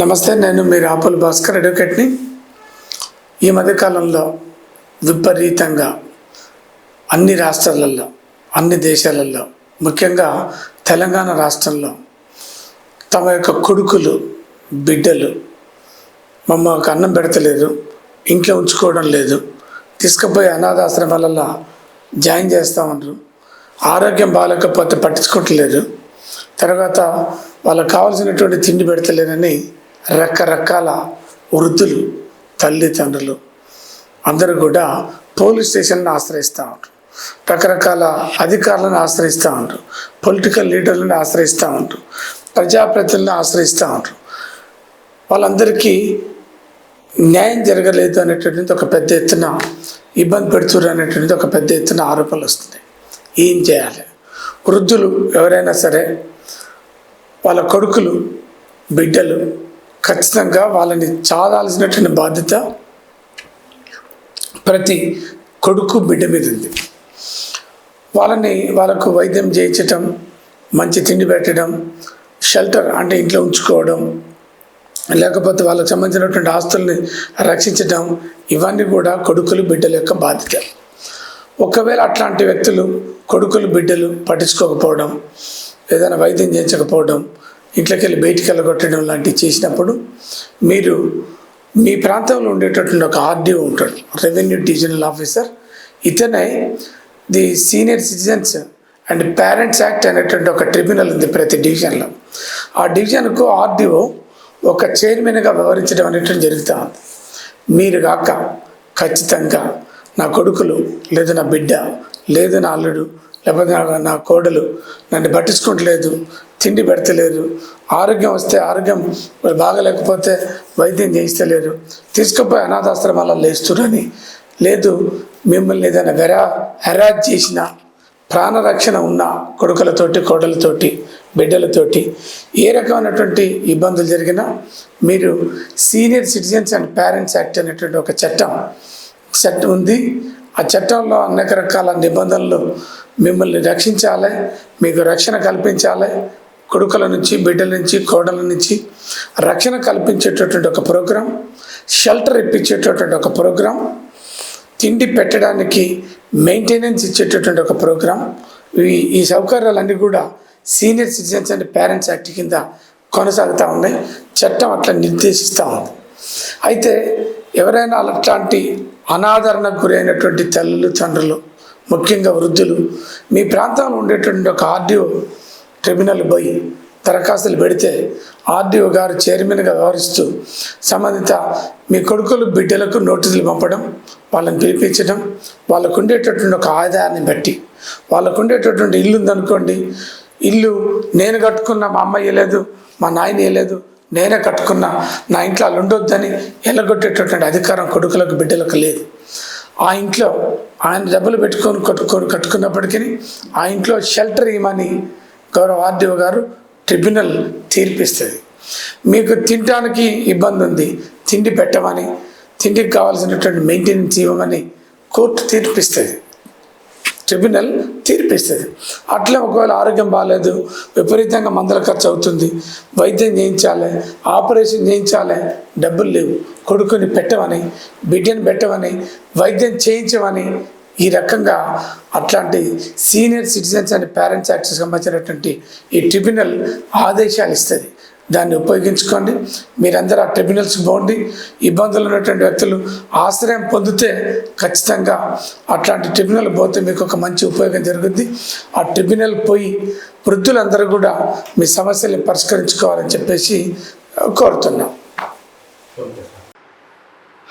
నమస్తే నేను మీ రాపుల్ భాస్కర్ అడ్వకేట్ని. ఈ మధ్యకాలంలో విపరీతంగా అన్ని రాష్ట్రాలలో అన్ని దేశాలలో ముఖ్యంగా తెలంగాణ రాష్ట్రంలో తమ యొక్క కొడుకులు బిడ్డలు మమ్మకు అన్నం పెడతలేదు ఇంట్లో ఉంచుకోవడం లేదు తీసుకుపోయి అనాథాశ్రమాలలో జాయిన్ చేస్తూ ఉంటారు ఆరోగ్యం బాగాలేకపోతే పట్టించుకోవట్లేదు. తర్వాత వాళ్ళకి కావాల్సినటువంటి తిండి పెడతలేనని రకరకాల వృద్ధులు తల్లిదండ్రులు అందరూ కూడా పోలీస్ స్టేషన్ను ఆశ్రయిస్తూ ఉంటారు. రకరకాల అధికారులను ఆశ్రయిస్తూ ఉంటారు. పొలిటికల్ లీడర్లను ఆశ్రయిస్తూ ఉంటారు. ప్రజాప్రతినిధులను ఆశ్రయిస్తూ ఉంటారు. వాళ్ళందరికీ న్యాయం జరగలేదు అనేటువంటిది ఒక పెద్ద ఎత్తున ఇబ్బంది పెడుతున్నారు అనేటువంటిది ఒక పెద్ద ఎత్తున ఆరోపణలు వస్తున్నాయి. ఏం చేయాలి? వృద్ధులు ఎవరైనా సరే వాళ్ళ కొడుకులు బిడ్డలు ఖచ్చితంగా వాళ్ళని చాలాల్సినటువంటి బాధ్యత ప్రతి కొడుకు బిడ్డ మీద ఉంది. వాళ్ళని వాళ్ళకు వైద్యం చేయించటం మంచి తిండి పెట్టడం షెల్టర్ అంటే ఇంట్లో ఉంచుకోవడం లేకపోతే వాళ్ళకి సంబంధించినటువంటి ఆస్తుల్ని రక్షించడం ఇవన్నీ కూడా కొడుకులు బిడ్డల యొక్క బాధ్యత. ఒకవేళ అట్లాంటి వ్యక్తులు కొడుకులు బిడ్డలు పట్టించుకోకపోవడం ఏదైనా వైద్యం చేయించకపోవడం ఇంట్లోకి వెళ్ళి బయటికి వెళ్ళగొట్టడం లాంటివి చేసినప్పుడు మీరు మీ ప్రాంతంలో ఉండేటటువంటి ఒక ఆర్డీఓ ఉంటాడు రెవెన్యూ డివిజనల్ ఆఫీసర్. ఇతనే the senior citizens and parents act అనేటువంటి ఒక ట్రిబ్యునల్ ఉంది ప్రతి డివిజన్లో. ఆ డివిజన్కు ఆర్డీఓ ఒక చైర్మన్గా వ్యవహరించడం అనేటువంటి జరుగుతూ ఉంది. మీరు కాక ఖచ్చితంగా నా కొడుకులు లేదు నా బిడ్డ లేదు నా అల్లుడు లేకపోతే నా నా కోడలు నన్ను పట్టించుకోవట్లేదు తిండి పెడతలేదు ఆరోగ్యం వస్తే ఆరోగ్యం బాగలేకపోతే వైద్యం చేయిస్తలేరు. తీసుకుపోయి అనాథాశ్రమాలలో లేస్తురని. లేదు మిమ్మల్ని ఏదైనా వెరా హెరాజ్ చేసిన ప్రాణరక్షణ ఉన్న కొడుకులతోటి కోడలతోటి బిడ్డలతోటి ఏ రకమైనటువంటి ఇబ్బందులు జరిగినా మీరు senior citizens and parents act అనేటువంటి ఒక చట్టం చట్టం ఉంది. ఆ చట్టంలో అనేక రకాల నిబంధనలు మిమ్మల్ని రక్షించాలి మీకు రక్షణ కల్పించాలి కొడుకుల నుంచి బిడ్డల నుంచి కోడల నుంచి రక్షణ కల్పించేటటువంటి ఒక ప్రోగ్రాం షెల్టర్ ఇప్పించేటటువంటి ఒక ప్రోగ్రాం తిండి పెట్టడానికి మెయింటెనెన్స్ ఇచ్చేటటువంటి ఒక ప్రోగ్రాం. ఈ ఈ సౌకర్యాలన్నీ కూడా senior citizens and parents act కింద కొనసాగుతూ ఉన్నాయి. చట్టం అట్లా నిర్దేశిస్తూ ఉంది. అయితే ఎవరైనా అట్లాంటి అనాదరణకు గురైనటువంటి తల్లులు తండ్రులు ముఖ్యంగా వృద్ధులు మీ ప్రాంతంలో ఉండేటువంటి ఒక ఆర్డియో ట్రిబ్యునల్ పోయి దరఖాస్తులు పెడితే ఆర్డీఓ గారు చైర్మన్గా వ్యవహరిస్తూ సంబంధిత మీ కొడుకులు బిడ్డలకు నోటీసులు పంపడం వాళ్ళని పిలిపించడం వాళ్ళకు ఉండేటటువంటి ఒక ఆదాయాన్ని బట్టి వాళ్ళకు ఉండేటటువంటి ఇల్లు ఉందనుకోండి ఇల్లు నేను కట్టుకున్న మా అమ్మ ఇవ్వలేదు మా నాయన ఇవ్వలేదు నేనే కట్టుకున్నా నా ఇంట్లో వాళ్ళు ఉండొద్దని ఎల్లగొట్టేటటువంటి అధికారం కొడుకులకు బిడ్డలకు లేదు. ఆ ఇంట్లో ఆయన డబ్బులు పెట్టుకొని కట్టుకొని కట్టుకున్నప్పటికీ ఆ ఇంట్లో షెల్టర్ ఇవ్వమని గౌరవ ఆర్డీఓ గారు ట్రిబ్యునల్ తీర్పిస్తుంది. మీకు తినడానికి ఇబ్బంది ఉంది తిండి పెట్టమని తిండికి కావాల్సినటువంటి మెయింటెనెన్స్ ఇవ్వమని కోర్టు తీర్పిస్తుంది. ట్రిబ్యునల్ తీర్పిస్తుంది. అట్లా ఒకవేళ ఆరోగ్యం బాగాలేదు విపరీతంగా మందుల ఖర్చు అవుతుంది వైద్యం చేయించాలి ఆపరేషన్ చేయించాలి డబ్బులు లేవు. కొడుకుని పెట్టమని బిడ్డని పెట్టమని వైద్యం చేయించమని ఈ రకంగా అట్లాంటి సీనియర్ సిటిజన్స్ అండ్ పేరెంట్స్ యాక్ట్కి సంబంధించినటువంటి ఈ ట్రిబ్యునల్ ఆదేశాలు ఇస్తుంది. దాన్ని ఉపయోగించుకోండి. మీరందరూ ఆ ట్రిబ్యునల్స్కి పోండి. ఇబ్బందులు ఉన్నటువంటి వ్యక్తులు ఆశ్రయం పొందితే ఖచ్చితంగా అట్లాంటి ట్రిబ్యునల్ పోతే మీకు ఒక మంచి ఉపయోగం జరుగుద్ది. ఆ ట్రిబ్యునల్ పోయి వృద్ధులందరూ కూడా మీ సమస్యల్ని పరిష్కరించుకోవాలని చెప్పేసి కోరుతున్నాం.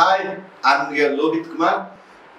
Hi I'm your Lohit Kumar.